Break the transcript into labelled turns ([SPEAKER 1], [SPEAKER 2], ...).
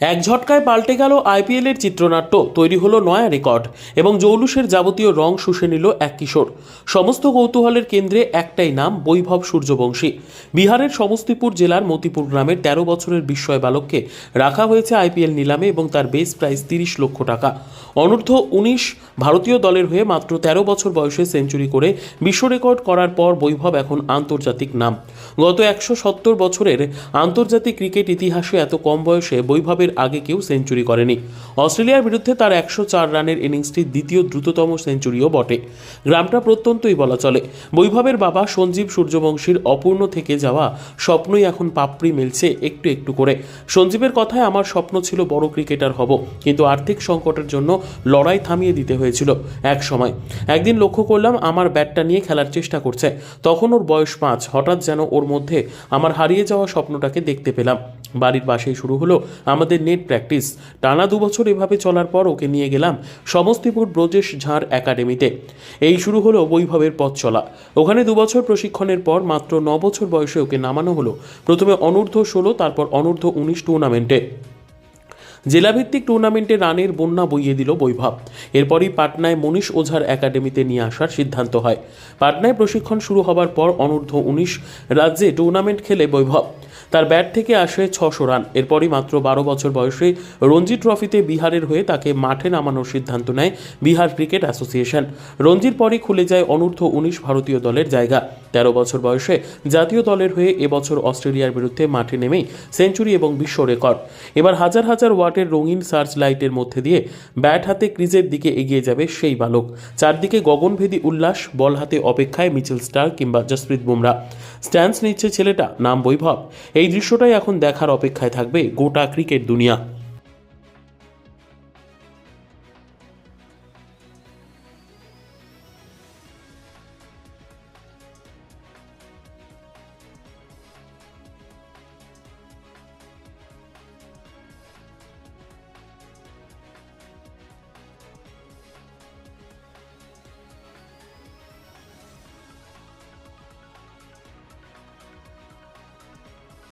[SPEAKER 1] এক ঝটকায় পাল্টে গেল আইপিএলের চিত্রনাট্য, তৈরি হলো নয়া রেকর্ড এবং জৌলুসের যাবতীয় রং শুষে নিল এক কিশোর। সমস্ত কৌতূহলের কেন্দ্রে একটাই নাম, বৈভব সূর্যবংশী। বিহারের সমস্তিপুর জেলার মতিপুর গ্রামের তেরো বছরের বিস্ময় বালককে রাখা হয়েছে আইপিএল নিলামে এবং তার বেস প্রাইস তিরিশ লক্ষ টাকা। অনূর্ধ্ব উনিশ ভারতীয় দলের হয়ে মাত্র তেরো বছর বয়সে সেঞ্চুরি করে বিশ্ব রেকর্ড করার পর বৈভব এখন আন্তর্জাতিক নাম। গত একশো সত্তর বছরের আন্তর্জাতিক ক্রিকেট ইতিহাসে এত কম বয়সে বৈভবের আগে কেউ সেঞ্চুরি করেনি। অস্ট্রেলিয়ার বিরুদ্ধে তার একশো চার রানের ইনিংসটি দ্বিতীয় দ্রুততম সেঞ্চুরিও বটে। গ্রামটা প্রত্যন্তই বলা চলে। বৈভবের বাবা সঞ্জীব সূর্যবংশীর অপূর্ণ থেকে যাওয়া স্বপ্নই এখন পাপড়ি মেলছে একটু একটু করে। সঞ্জীবের কথায়, আমার স্বপ্ন ছিল বড় ক্রিকেটার হব, কিন্তু আর্থিক সংকটের জন্য লড়াই থামিয়ে দিতে হয়েছিল এক সময়। একদিন লক্ষ্য করলাম, আমার ব্যাটটা নিয়ে খেলার চেষ্টা করছে। তখন ওর বয়স পাঁচ। হঠাৎ যেন ওর মধ্যে আমার হারিয়ে যাওয়া স্বপ্নটাকে দেখতে পেলাম। বাড়ির পাশেই শুরু হলো আমাদের নেট প্র্যাকটিস। টানা দুবছর এভাবে চলার পর ওকে নিয়ে গেলাম সমস্তিপুর ব্রজেশ ঝাড় একাডেমিতে। এই শুরু হলো বৈভবের পথ চলা। ওখানে দুবছর প্রশিক্ষণের পর মাত্র ন বছর বয়সে ওকে নামানো হলো। প্রথমে অনূর্ধ্ব ষোলো, তারপর অনূর্ধ্ব উনিশ টুর্নামেন্টে জেলাভিত্তিক টুর্নামেন্টে রানের বন্যা বইয়ে দিল বৈভব। এরপরই পাটনায় মনীষ ওঝার একাডেমিতে নিয়ে আসার সিদ্ধান্ত হয়। পাটনায় প্রশিক্ষণ শুরু হবার পর অনূর্ধ্ব উনিশ রাজ্যে টুর্নামেন্ট খেলে বৈভব। তার ব্যাট থেকে আসে ছশো রান। এরপরই মাত্র বারো বছর বয়সে রঞ্জি ট্রফিতে বিহারের হয়ে তাকে মাঠে নামানোর সিদ্ধান্ত নেয় বিহার ক্রিকেট অ্যাসোসিয়েশন। রঞ্জির পরই খুলে যায় অনূর্ধ্ব উনিশ ভারতীয় দলের জায়গা। তেরো বছর বয়সে জাতীয় দলের হয়ে এবছর অস্ট্রেলিয়ার বিরুদ্ধে মাঠে নেমেই সেঞ্চুরি এবং বিশ্ব রেকর্ড। এবার হাজার হাজার ওয়াটের রঙিন সার্চ লাইটের মধ্যে দিয়ে ব্যাট হাতে ক্রিজের দিকে এগিয়ে যাবে সেই বালক। চারদিকে গগনভেদি উল্লাস, বল হাতে অপেক্ষায় মিচেল স্টার কিংবা জসপ্রীত বুমরা। স্ট্যান্স নিচ্ছে ছেলেটা, নাম বৈভব। এই দৃশ্যটাই এখন দেখার অপেক্ষায় থাকবে গোটা ক্রিকেট দুনিয়া।